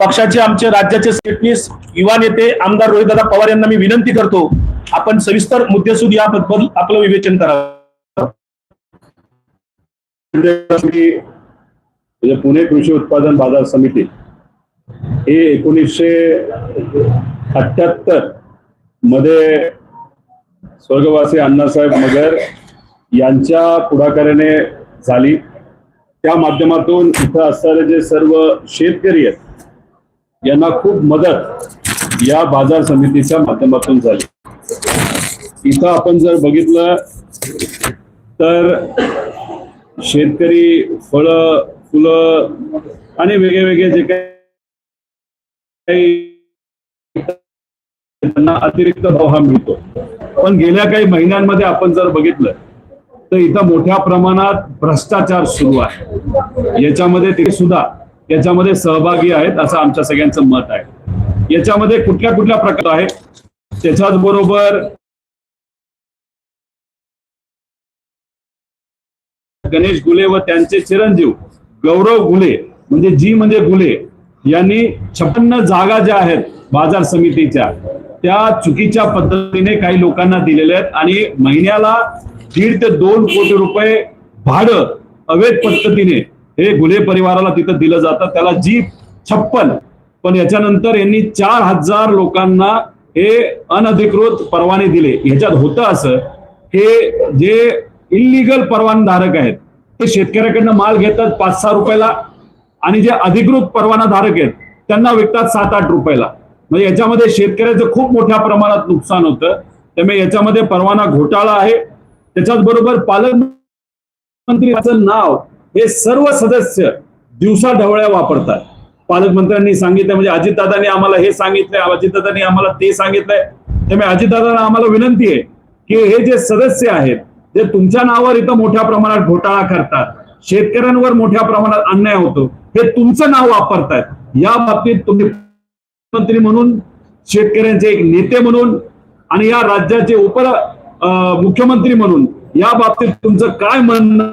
पक्षाचे आमचे राज्याचे सरचिटणीस युवा नेते आमदार रोहितदादा पवार यांना मी विनंती करतो आपण सविस्तर मुद्देसूद याबद्दल आपलं विवेचन करावं म्हणजे पुणे कृषी उत्पादन बाजार समिती हे एकोणीसशे अठ्याहत्तरमध्ये स्वर्गवासी अण्णासाहेब मगर यांच्या पुढाकाराने झाली. त्या माध्यमातून इथं असणारे जे सर्व शेतकरी आहेत यांना खूप मदत या बाजार समितीच्या माध्यमातून झाली. इथं आपण जर बघितलं तर शेतकरी फळं फुलं आणि वेगळे वेगळे जे काही त्यांना अतिरिक्त भाव हा मिळतो. पण गेल्या काही महिन्यांमध्ये आपण जर बघितलं तर इथं मोठ्या प्रमाणात भ्रष्टाचार सुरू आहे. याच्यामध्ये ते सुद्धा याच्यामध्ये सहभागी आहेत असं आमच्या सगळ्यांचं मत आहे. याच्यामध्ये कुठल्या कुठल्या प्रकार आहेत? त्याच्याच बरोबर गणेश गुले व त्यांचे चिरंजीव गौरव गुले म्हणजे जी म्हणजे गुले यांनी छप्पन्न जागा ज्या आहेत बाजार समितीच्या त्या चुकीच्या पद्धतीने काही लोकांना दिलेल्या आहेत आणि महिन्याला दीड ते दोन कोटी रुपये भाडं अवैध पद्धतीने हे गुले परिवाराला तिथं दिलं जातं. त्याला जी छप्पन. पण याच्यानंतर यांनी चार हजार लोकांना हे अनधिकृत परवाने दिले. ह्याच्यात होतं असं हे जे इलिगल परवानाधारक आहेत ते शेतकऱ्याकडनं माल घेतात पाच सहा रुपयाला आणि जे अधिकृत परवाना धारक आहेत त्यांना विकतात सात आठ रुपयाला. म्हणजे याच्यामध्ये शेतकऱ्याचं खूप मोठ्या प्रमाणात नुकसान होतं. त्यामुळे याच्यामध्ये परवाना घोटाळा आहे. त्याच्याच बरोबर पालकमंत्र्यांचं नाव हे सर्व सदस्य दिवसा ढवळ्या वापरतात. पालकमंत्र्यांनी सांगितलं म्हणजे अजितदादांनी आम्हाला हे सांगितलंय अजितदादांनी आम्हाला ते सांगितलंय. त्यामुळे अजितदादांना आम्हाला विनंती आहे की हे जे सदस्य आहेत जे तुमच्या नावावर इथं मोठ्या प्रमाणात घोटाळा करतात शेतकऱ्यांवर मोठ्या प्रमाणात अन्याय होतो हे तुमचं नाव वापरतायत. या बाबतीत तुम्ही मंत्री म्हणून शेतकऱ्यांचे एक नेते म्हणून आणि या राज्याचे उप अं, मुख्यमंत्री म्हणून या बाबतीत तुमचं काय म्हणणं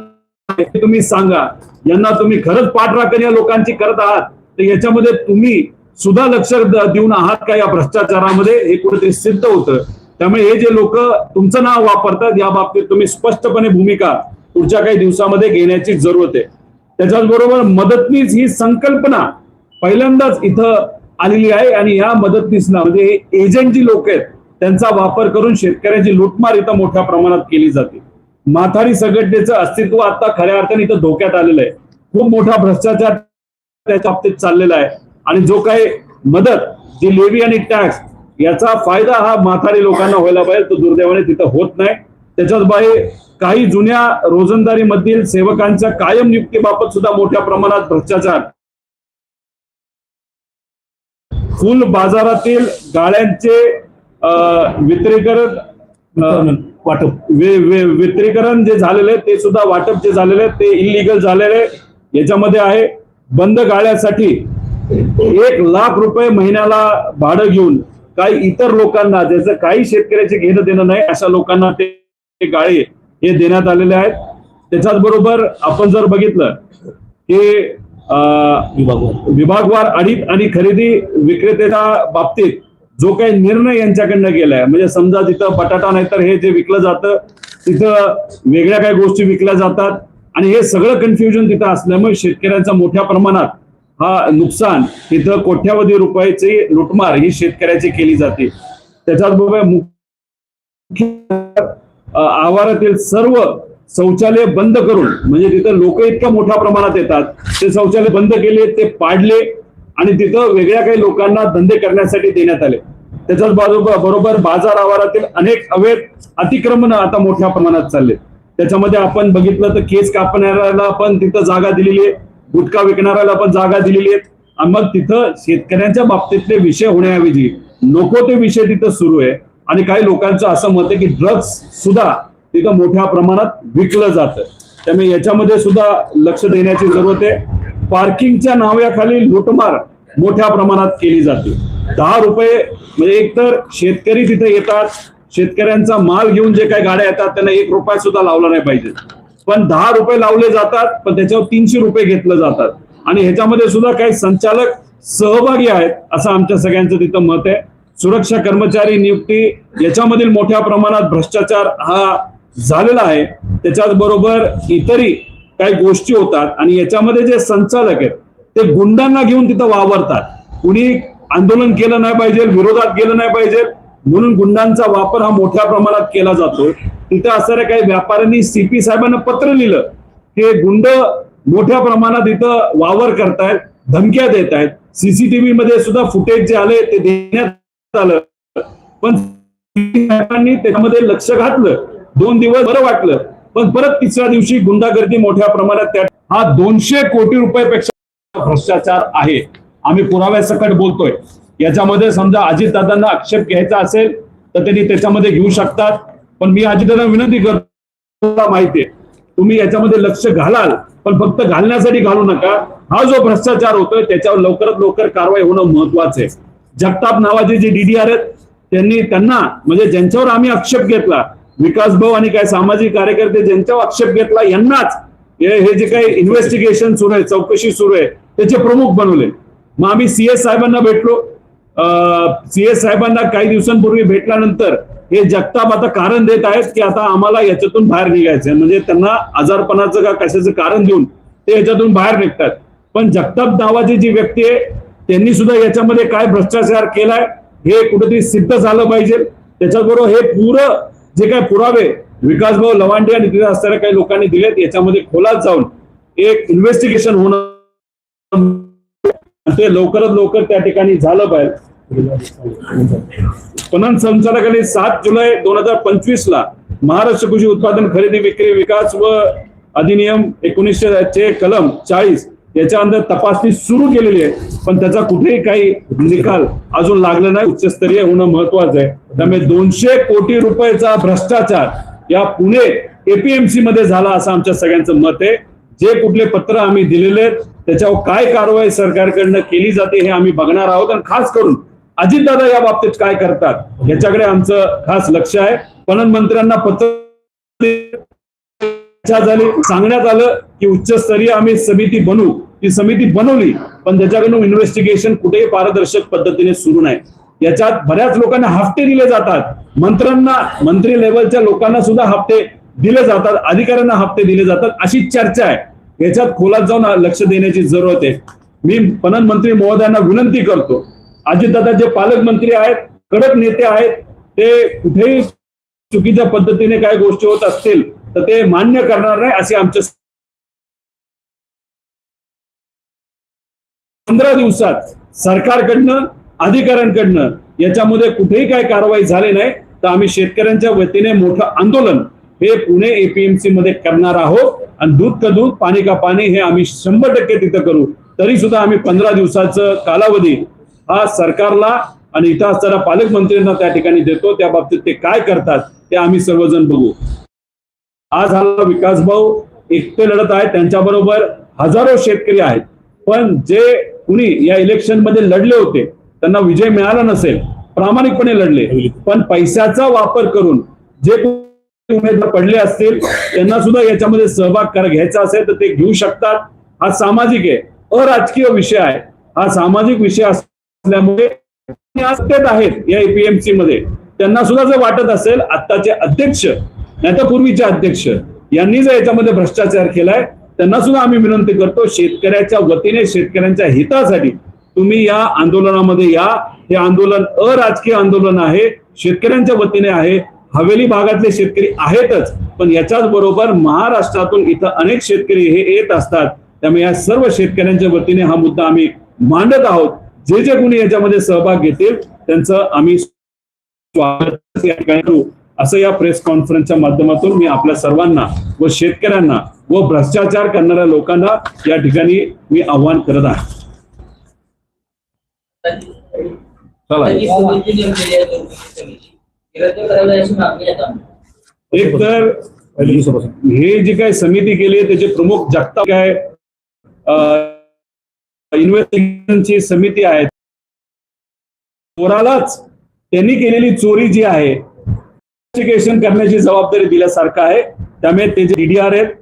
तुम्ही सांगा. यांना तुम्ही खरंच पाठराखण या लोकांची करत आहात. तर याच्यामध्ये तुम्ही सुद्धा लक्ष देऊन आहात का या भ्रष्टाचारामध्ये? हे कुठेतरी सिद्ध होतं. त्यामुळे हे जे लोक तुमचं नाव वापरतात या बाबतीत तुम्ही स्पष्टपणे भूमिका पुढच्या काही दिवसामध्ये घेण्याची जरूरत आहे. त्याच्याच बरोबर मदतनीस ही संकल्पना पहिल्यांदाच इथं आलेली आहे आणि या मदतनीसना म्हणजे हे एजंट जी लोक आहेत त्यांचा वापर करून शेतकऱ्याची लुटमार इथं मोठ्या प्रमाणात केली जाते. माथारी संघटनेचं अस्तित्व आता खऱ्या अर्थाने इथं धोक्यात आलेलं आहे. खूप मोठा भ्रष्टाचार त्याच्या बाबतीत चाललेला आहे. आणि जो काही मदत जी लेवी आणि टॅक्स याचा फायदा हा माथारी लोकांना व्हायला पाहिजे. तो दुर्दैवाने तिथं होत नाही. त्याच्याच बाहेर काही जुन्या रोजंदारीमधील सेवकांच्या कायम नियुक्तीबाबत सुद्धा मोठ्या प्रमाणात भ्रष्टाचार. फुल बाजारातील गाळ्यांचे अं, वाटप वे- वे- वित्रीकरण जे झालेले आहे, ते सुद्धा वाटप जे झालेले आहे, ते इलिगल झालेले आहे. याच्यामध्ये आहे बंद गाळ्यासाठी एक लाख रुपये महिन्याला भाडं घेऊन काही इतर लोकांना ज्याचं काही शेतकऱ्याचे घेणं देणं नाही अशा लोकांना ते गाळे हे देण्यात आलेले आहेत त्याच्याच बरोबर आपण जर बघितलं की विभागवार अडीप आणि खरेदी विक्रेत्याच्या बाबतीत जो काही निर्णय यांच्याकडनं गेलाय म्हणजे समजा तिथं बटाटा नाही तर हे जे विकलं जातं तिथं वेगळ्या काही गोष्टी विकल्या जातात आणि हे सगळं कन्फ्युजन तिथं असल्यामुळे शेतकऱ्यांचा मोठ्या प्रमाणात हा नुकसान तिथं कोट्यावधी रुपयाची लुटमार ही शेतकऱ्याची केली जाते. त्याच्यात बरोबर मुख्य आवारातील सर्व शौचालय बंद करून म्हणजे तिथं लोक इतक्या मोठ्या प्रमाणात येतात ते शौचालय बंद केले ते पाडले आणि तिथं वेगळ्या काही लोकांना धंदे करण्यासाठी देण्यात आले. त्याच्याच बरोबर बरोबर बाजार आवारातील अनेक अवैध अतिक्रमण आता मोठ्या प्रमाणात चालले त्याच्यामध्ये आपण बघितलं तर केस कापणाऱ्याला पण तिथं जागा दिलेली आहे. गुटखा विकणाऱ्याला पण जागा दिलेली आहे आणि मग तिथं शेतकऱ्यांच्या बाबतीतले विषय होण्याऐवजी नको ते विषय तिथं सुरू आहे. आणि काही लोकांचं असं मत आहे की ड्रग्स सुद्धा तिथं मोठ्या प्रमाणात विकलं जातं. त्यामुळे याच्यामध्ये सुद्धा लक्ष देण्याची जरूरत आहे. पार्किंगच्या नावाखाली लुटमार मोठ्या प्रमाणात केली जाते. दहा रुपये म्हणजे एकतर शेतकरी तिथे येतात शेतकऱ्यांचा माल घेऊन जे काही गाड्या येतात त्यांना एक रुपया सुद्धा लावला नाही पाहिजे. पण दहा रुपये लावले जातात पण त्याच्यावर तीनशे रुपये घेतलं जातात. आणि ह्याच्यामध्ये सुद्धा काही संचालक सहभागी आहेत असं आमच्या सगळ्यांचं तिथं मत आहे. सुरक्षा कर्मचारी नियुक्ती याच्यामधील मोठ्या प्रमाणात भ्रष्टाचार हा झालेला आहे. त्याच्याच बरोबर इतरही काही गोष्टी होतात. आणि याच्यामध्ये जे संचालक आहेत ते गुंडांना घेऊन तिथं वावरतात. कुणी आंदोलन केलं नाही पाहिजे विरोधात गेलं नाही पाहिजे म्हणून गुंडांचा वापर हा मोठ्या प्रमाणात केला जातो. तिथे असणाऱ्या काही व्यापाऱ्यांनी सीपी साहेबांना पत्र लिहिलं की गुंड मोठ्या प्रमाणात इथं वावर करतायत धमक्या देत आहेत सीसीटीव्ही मध्ये सुद्धा फुटेज जे आले ते देण्यात आलं. पण साहेबांनी त्याच्यामध्ये लक्ष घातलं. दोन दिवस बरं वाटलं. पण परत तिसऱ्या दिवशी गुंडागर्दी मोठ्या प्रमाणात त्या हा दोनशे कोटी रुपयापेक्षा भ्रष्टाचार आहे. आम्ही पुराव्यासकट बोलतोय. याच्यामध्ये समजा अजितदादांना आक्षेप घ्यायचा असेल तर त्यांनी त्याच्यामध्ये घेऊ शकतात. पण मी अजितदादा विनंती करतो माहितीये तुम्ही याच्यामध्ये लक्ष घालाल पण फक्त घालण्यासाठी घालू नका. हा जो भ्रष्टाचार होतोय त्याच्यावर लवकरात लवकर कारवाई होणं महत्वाचं आहे. जगताप नावाचे जे डीडीआर आहेत त्यांनी त्यांना म्हणजे ज्यांच्यावर आम्ही आक्षेप घेतला विकास भाऊ आणि काही सामाजिक कार्यकर्ते ज्यांच्यावर आक्षेप घेतला यांनाच हे जे काही इन्व्हेस्टिगेशन सुरू आहे चौकशी सुरू आहे त्याचे प्रमुख बनवले. मग आम्ही सीएस साहेबांना भेटलो. सीएस साहेबांना काही दिवसांपूर्वी भेटल्यानंतर हे जगताप आता कारण देत आहेत की आता आम्हाला याच्यातून बाहेर निघायचंय. म्हणजे त्यांना आजारपणाचं का कशाचं कारण देऊन ते याच्यातून बाहेर निघतात. पण जगताप नावाची जी व्यक्ती आहे त्यांनी सुद्धा याच्यामध्ये काय भ्रष्टाचार केलाय हे कुठेतरी सिद्ध झालं पाहिजे. त्याच्याबरोबर हे पुरं जे काय पुरावे विकासभाऊ लवांडे आणि तिथे असणाऱ्या काही लोकांनी दिलेत याच्यामध्ये खोलात जाऊन एक इन्व्हेस्टिगेशन होणं ते लवकरात लवकर त्या ठिकाणी झालं पाहिजे. पणन संचालकांनी सात जुलै दोन हजार पंचवीस ला महाराष्ट्र कृषी उत्पादन खरेदी विक्री विकास व अधिनियम एकोणीसशे चे कलम चाळीस याच्या अंदर तपासणी सुरू केलेली आहे. पण त्याचा कुठेही काही निकाल अजून लागला नाही. उच्चस्तरीय होणं महत्वाचं आहे. त्यामुळे दोनशे कोटी रुपयाचा भ्रष्टाचार या पुणे एपीएमसी मध्ये झाला असं आमच्या सगळ्यांचं मत आहे. जे कुठले पत्र आम्ही दिलेले आहेत त्याच्यावर काय कारवाई सरकारकडनं केली जाते हे आम्ही बघणार आहोत आणि खास करून अजितदादा या बाबतीत काय करतात याच्याकडे आमचं खास लक्ष आहे. पणन मंत्र्यांना पत्र झाली सांगण्यात आलं की उच्चस्तरीय आम्ही समिती बनवू ती समिती बनवली पण त्याच्याकडून इन्व्हेस्टिगेशन कुठेही पारदर्शक पद्धतीने सुरू नाही. याच्यात बऱ्याच लोकांना हफ्ते दिले जातात. मंत्र्यांना मंत्री लेवलच्या लोकांना सुद्धा हप्ते दिले जातात अधिकाऱ्यांना हप्ते दिले जातात अशी चर्चा आहे. याच्यात खोलात जाऊन लक्ष देण्याची जरूरत आहे. मी पणन मंत्री महोदयांना विनंती करतो. अजितदादा जे पालकमंत्री आहेत कडक नेते आहेत ते कुठेही चुकीच्या पद्धतीने काय गोष्टी होत असतील तर ते मान्य करणार नाही असे आमच्या पंधरा दिवसात सरकारकडनं अधिकाऱ्यांकडनं याच्यामध्ये कुठेही काय कारवाई झाली नाही तर आम्ही शेतकऱ्यांच्या वतीने मोठं आंदोलन हे पुणे एपीएमसी मध्ये करणार आहोत. आणि दूध का दूध पाणी का पाणी हे आम्ही शंभर टक्के तिथं करू. तरी सुद्धा आम्ही पंधरा दिवसाचं कालावधी हा सरकारला आणि इथं असणाऱ्या पालकमंत्र्यांना त्या ठिकाणी देतो. त्या बाबतीत ते काय करतात ते आम्ही सर्वजण बघू. आज हा विकास भाऊ एकटे लढत आहेत त्यांच्याबरोबर हजारो शेतकरी आहेत. पण जे कुणी या इलेक्शनमध्ये लढले होते त्यांना विजय मिळाला नसेल प्रामाणिकपणे लढले. पण पैशाचा वापर करून जे कोणी उमेदवार पडले असतील त्यांना सुद्धा याच्यामध्ये सहभाग घ्यायचा असेल तर ते घेऊ शकतात. हा सामाजिक आहे. अराजकीय विषय आहे. हा सामाजिक विषय असल्यामुळे आहेत या एपीएमसी मध्ये. त्यांना सुद्धा जर वाटत असेल आत्ताचे अध्यक्ष नाही तर पूर्वीचे अध्यक्ष यांनी जर याच्यामध्ये भ्रष्टाचार केलाय त्यांना सुद्धा आम्ही विनंती करतो शेतकऱ्याच्या वतीने शेतकऱ्यांच्या हितासाठी तुम्ही या आंदोलनामध्ये या. हे आंदोलन अराजकीय आंदोलन आहे. शेतकऱ्यांच्या वतीने आहे. हवेली भागातले शेतकरी आहेतच पण याच्याच बरोबर महाराष्ट्रातून इथं अनेक शेतकरी हे येत असतात. त्यामुळे या सर्व शेतकऱ्यांच्या वतीने हा मुद्दा आम्ही मांडत आहोत. जे जे कोणी याच्यामध्ये सहभाग घेतील त्यांचं आम्ही स्वागत या ठिकाणी करू. असं या प्रेस कॉन्फरन्सच्या माध्यमातून मी आपल्या सर्वांना व शेतकऱ्यांना व भ्रष्टाचार करणाऱ्या लोकांना या ठिकाणी मी आव्हान करत आहे. चला. एक तर हे जी काय समिती केली त्याचे प्रमुख जागता काय इन्व्हेस्टिगेशनची समिती आहे. चोरालाच त्यांनी केलेली चोरी जी आहे इन्व्हेस्टिगेशन करण्याची जबाबदारी दिल्यासारखं आहे. त्यामुळे ते जे डीडीआर आहेत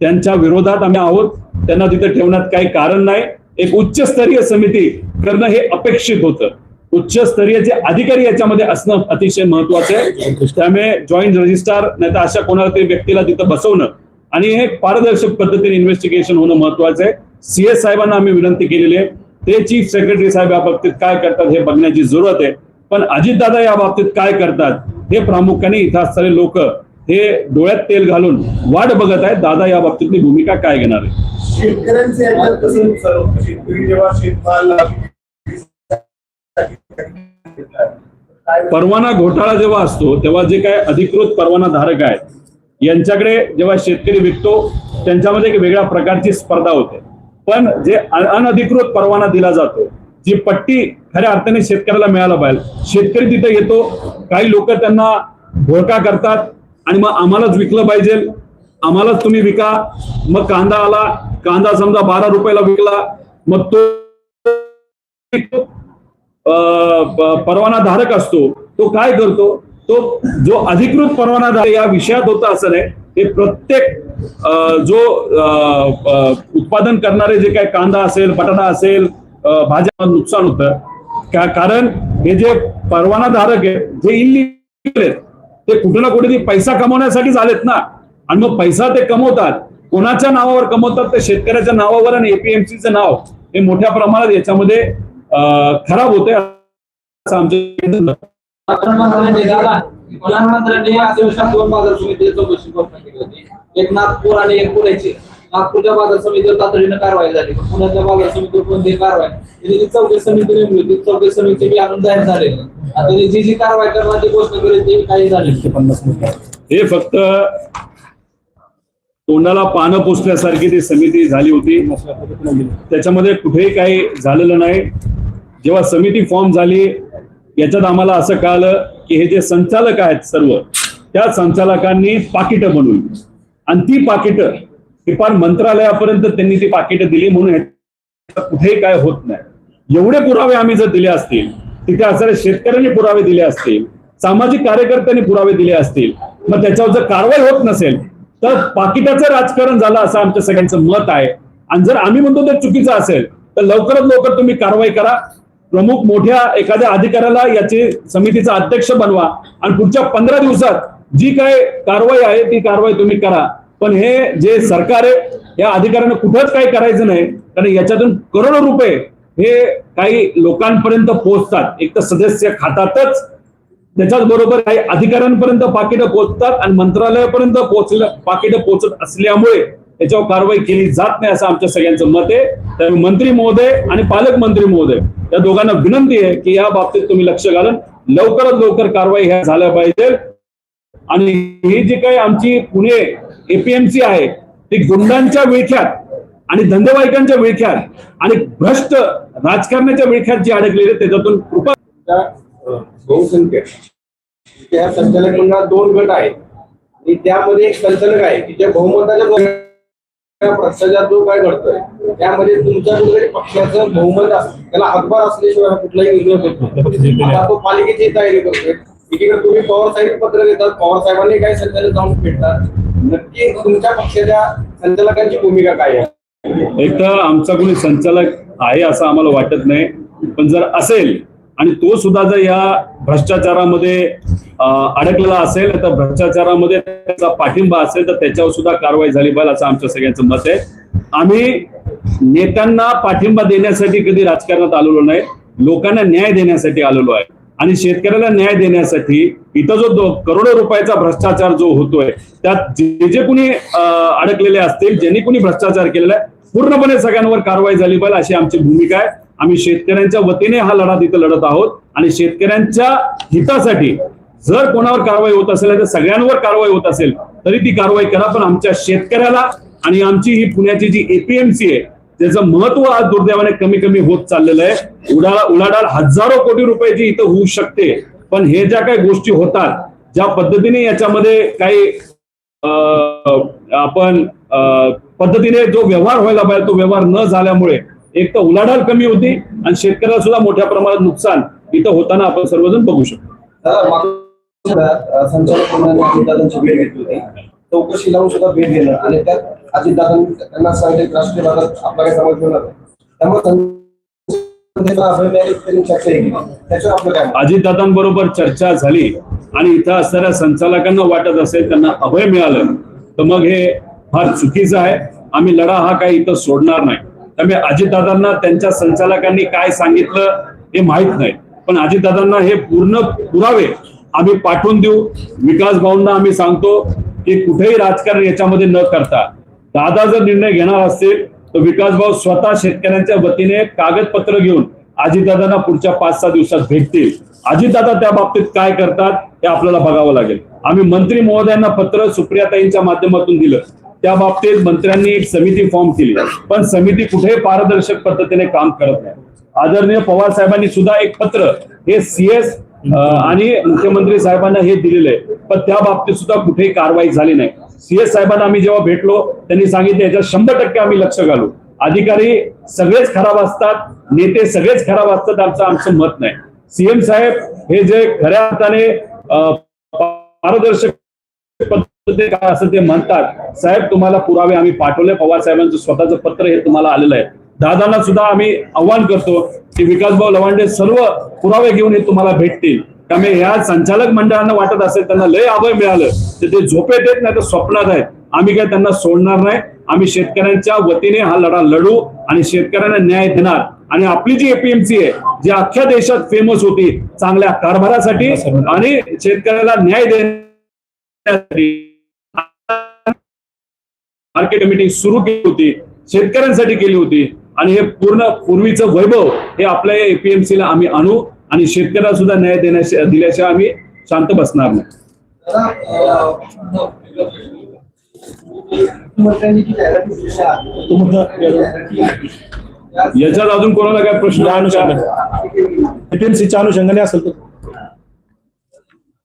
त्यांच्या विरोधात आम्ही आहोत. त्यांना तिथे ठेवण्यात काही कारण नाही. एक उच्चस्तरीय समिती करणं हे अपेक्षित होतं. उच्चस्तरीय जे अधिकारी याच्यामध्ये असणं अतिशय महत्वाचं आहे. त्यामुळे जॉईंट रजिस्ट्रार नाही तर अशा कोणाला तरी व्यक्तीला तिथं बसवणं आणि हे पारदर्शक पद्धतीने इन्व्हेस्टिगेशन होणं महत्वाचं आहे. सीएस साहेबांना आम्ही विनंती केलेली आहे. ते चीफ सेक्रेटरी साहेब या बाबतीत काय करतात हे बघण्याची जरूरत आहे. पण अजितदादा या बाबतीत काय करतात हे प्रामुख्याने इथं असणारे लोक हे डोळ्यात तेल घालून वाट बघत आहेत. दादा या बाबतीतली भूमिका काय घेणार आहे? शेतकऱ्यांचे याच्यात कसं नुकसान होतं शेतकरी जेव्हा शेतमाल काय परवाना घोटाळा जेव्हा असतो तेव्हा जे काय अधिकृत परवाना धारक आहेत यांच्याकडे जेव्हा शेतकरी विकतो त्यांच्यामध्ये एक वेगळ्या प्रकारची स्पर्धा होते. पण जे अनधिकृत परवाना दिला जातो जी पट्टी खऱ्या अर्थाने शेतकऱ्याला मिळायला पाहिजे. शेतकरी तिथे येतो काही लोक त्यांना घोळका करतात आणि मग आम्हालाच विकलं पाहिजे. आम्हालाच तुम्ही विका. मग कांदा आला कांदा समजा बारा रुपयाला विकला मग तो परवाना धारक असतो तो काय करतो? तो जो अधिकृत परवाना धारक या विषयात होता असं नाही. ते प्रत्येक जो उत्पादन करणारे जे काही कांदा असेल बटाटा असेल भाज्या नुकसान होतं. का कारण हे जे परवाना धारक आहे जे इलिगल आहेत ते कुठे ना कुठे पैसा कमवण्यासाठीच आलेत ना. आणि मग पैसा ते कमवतात. कोणाच्या नावावर कमवतात? ते शेतकऱ्याच्या नावावर आणि एपीएमसीचं नाव. हे मोठ्या प्रमाणात याच्यामध्ये खराब होते असं आमच्या प्रधानमंत्र्यांनी दोन बाजार समितीची चौकशी घोषणा केली होती. एक नागपूर आणि एक पुण्याची. नागपूरच्या बाजार समितीवर तातडीनं कारवाई झाली. पण पुण्याच्या बाजार समितीवर कोणतीही कारवाई चौकशी समिती नेमली होती चौकशी समिती बी आणून जाहीर झाले आता त्यांनी जी जी कारवाई करण्याची घोषणा केली ती काही झाली हे फक्त तोंडाला पानं पुसण्यासारखी ती समिती झाली होती. त्याच्यामध्ये कुठेही काही झालेलं नाही. जेव्हा समिती फॉर्म झाली याच्यात आम्हाला असं कळालं की हे जे संचालक आहेत सर्व त्या संचालकांनी पाकिटं बनवली. आणि ती पाकिटं ही फार मंत्रालयापर्यंत त्यांनी ती पाकिटं दिली म्हणून कुठेही काय होत नाही. एवढे पुरावे आम्ही जर दिले असतील तिथे असणाऱ्या शेतकऱ्यांनी पुरावे दिले असतील सामाजिक कार्यकर्त्यांनी पुरावे दिले असतील मग त्याच्यावर जर कारवाई होत नसेल तर पाकिटाचं राजकारण झालं असं आमच्या सगळ्यांचं मत आहे. आणि जर आम्ही म्हणतो तर चुकीचं असेल तर लवकरात लवकर तुम्ही कारवाई करा. प्रमुख मोठ्या एखाद्या अधिकाऱ्याला याची समितीचा अध्यक्ष बनवा आणि पुढच्या पंधरा दिवसात जी काय कारवाई आहे ती कारवाई तुम्ही करा. पण हे जे सरकार आहे या अधिकाऱ्यांना कुठंच काही करायचं नाही. कारण याच्यातून करोडो रुपये हे काही लोकांपर्यंत पोहोचतात. एक तर सदस्य खातातच. त्याच्याच बरोबर काही अधिकाऱ्यांपर्यंत पाकिटं पोहोचतात आणि मंत्रालयापर्यंत पोहोचल्या पाकिटं पोहोचत असल्यामुळे त्याच्यावर कारवाई केली जात नाही असं आमच्या सगळ्यांचं मत आहे. तर मंत्री महोदय आणि पालकमंत्री महोदय या दोघांना विनंती आहे की या बाबतीत तुम्ही लक्ष घालून लवकरात लवकर कारवाई ह्या झाल्या पाहिजे. आणि ही जी काही आमची पुणे एपीएमसी आहे ती गुंडांच्या विळख्यात आणि धंदेवाईकांच्या विळख्यात आणि भ्रष्ट राजकारणाच्या विळख्यात जी अडकलेली आहे त्याच्यातून कृपा बहुसंख्य. त्या संचालक मंडळात दोन गट आहेत. आणि त्यामध्ये एक संचालक आहे की जे बहुमताच्या भ्रष्टाचार जो काय घडतोय त्यामध्ये तुमच्या कुठेतरी पक्षाचं बहुमत त्याला हातभार असल्याशिवाय कुठलाही निर्णय होत आता तो पालिकेची तयारी करतोय. एकीकडे तुम्ही पवार साहेब पत्र देतात पवार साहेबांनी काही संचालक जाऊन भेटतात. नक्की तुमच्या पक्षाच्या संचालकांची भूमिका काय आहे? एक तर आमचा कोणी संचालक आहे असं आम्हाला वाटत नाही. पण जर असेल आणि तो सुद्धा जर या भ्रष्टाचारामध्ये अडकलेला असेल तर भ्रष्टाचारामध्ये त्याचा पाठिंबा असेल तर त्याच्यावर सुद्धा कारवाई झाली पाहिजे असं आमच्या सगळ्यांचं मत आहे. आम्ही नेत्यांना पाठिंबा देण्यासाठी कधी राजकारणात आलेलो नाही लोकांना न्याय देण्यासाठी आलेलो आहे. आणि शेतकऱ्याला न्याय देण्यासाठी इथं जो करोडो रुपयाचा भ्रष्टाचार जो होतोय त्यात जे जे कुणी अडकलेले असतील ज्यांनी कुणी भ्रष्टाचार केलेला आहे पूर्णपणे सगळ्यांवर कारवाई झाली पाहिजे अशी आमची भूमिका आहे. आम्ही शेतकऱ्यांच्या वतीने हा लढा तिथं लढत आहोत आणि शेतकऱ्यांच्या हितासाठी जर कोणावर कारवाई होत असेल तर सगळ्यांवर कारवाई होत असेल तरी ती कारवाई करा. पण आमच्या शेतकऱ्याला आणि आमची ही पुण्याची जी एपीएमसी आहे त्याचं महत्त्व आज दुर्दैवाने कमी कमी होत चाललेलं आहे. उडाला उलाढाल हजारो कोटी रुपयाची इथं होऊ शकते. पण हे ज्या काही गोष्टी होतात ज्या पद्धतीने याच्यामध्ये काही अं, आपण पद्धतीने जो व्यवहार व्हायला पाहिजे तो व्यवहार न झाल्यामुळे एक तर उलाढाल कमी होती आणि शेतकऱ्याला सुद्धा मोठ्या प्रमाणात नुकसान इथं होताना आपण सर्वजण बघू शकतो. चौकशी लावून सुद्धा भेट घेणं आणि त्यात अजितदादांनी त्यांना सांगितले राष्ट्रीय भागात आपला काही समाज. त्यामुळे? अजितदादांबरोबर चर्चा झाली आणि इथं असणाऱ्या संचालकांना वाटत असेल त्यांना अभय मिळालं तर मग हे फार चुकीचं आहे. आम्ही लढा हा काही इथं सोडणार नाही. त्यामुळे अजितदादांना त्यांच्या संचालकांनी काय सांगितलं हे माहीत नाही. पण अजितदादांना हे पूर्ण पुरावे आम्ही पाठवून देऊ. विकास भाऊंना आम्ही सांगतो की कुठेही राजकारण याच्यामध्ये न करता दादा जर निर्णय घेणार असतील तर विकास भाऊ स्वतः शेतकऱ्यांच्या वतीने कागदपत्र घेऊन अजितदादांना पुढच्या पाच सहा दिवसात भेटतील. अजितदादा त्या बाबतीत काय करतात हे आपल्याला बघावं लागेल. आम्ही मंत्री महोदयांना पत्र सुप्रियाताईंच्या माध्यमातून दिलं. त्या बाबतीत मंत्र्यांनी एक समिती फॉर्म केली. पण समिती कुठेही पारदर्शक पद्धतीने काम करत नाही. आदरणीय पवार साहेबांनी सुद्धा एक पत्र हे सीएस आणि मुख्यमंत्री साहेबांना हे दिलेलं. आहे पण त्या बाबतीत सुद्धा कुठेही कारवाई झाली नाही. सीएस साहेबांना आम्ही जेव्हा भेटलो त्यांनी सांगितलं याच्यात शंभर टक्के आम्ही लक्ष घालू. अधिकारी सगळेच खराब असतात नेते सगळेच खराब असतात आमचं आमचं मत नाही. सीएम साहेब हे जे खऱ्या अर्थाने पारदर्शक पद्धतीने काय असं ते म्हणतात साहेब तुम्हाला पुरावे आम्ही पाठवले. पवार साहेबांचं स्वतःचं पत्र हे तुम्हाला आलेलं आहे. दादांना सुद्धा आम्ही आव्हान करतो की विकासभाऊ लवांडे सर्व पुरावे घेऊन हे तुम्हाला भेटतील. त्यामुळे ह्या संचालक मंडळांना वाटत असेल त्यांना लय अभय मिळालं तर ते झोपेत येत नाही तर स्वप्नात आहेत. आम्ही काय त्यांना सोडणार नाही. आम्ही शेतकऱ्यांच्या वतीने हा लढा लढू आणि शेतकऱ्यांना न्याय देणार. आणि आपली जी एपीएमसी आहे जी अख्ख्या देशात फेमस होती चांगल्या कारभारासाठी आणि शेतकऱ्याला न्याय देण्यासाठी मार्केट कमिटी सुरू केली होती शेतकऱ्यांसाठी केली होती आणि हे पूर्ण पूर्वीचं वैभव हे आपल्या एपीएमसी ला आम्ही आणू आणि शेतकऱ्याला सुद्धा न्याय देण्याशिवाय दिल्याशिवाय आम्ही शांत बसणार नाही. याच्यात अजून कोणाला काय प्रश्न? एपीएमसीच्या अनुषंगाने. असेल तर बावनकुळेंनी देखील आता आऊट सिद्ध करा असं challenge दिलं. तर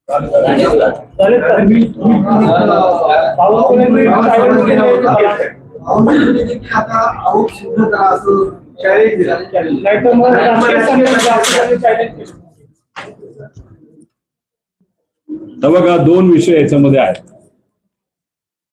बघा दोन विषय याच्यामध्ये आहेत.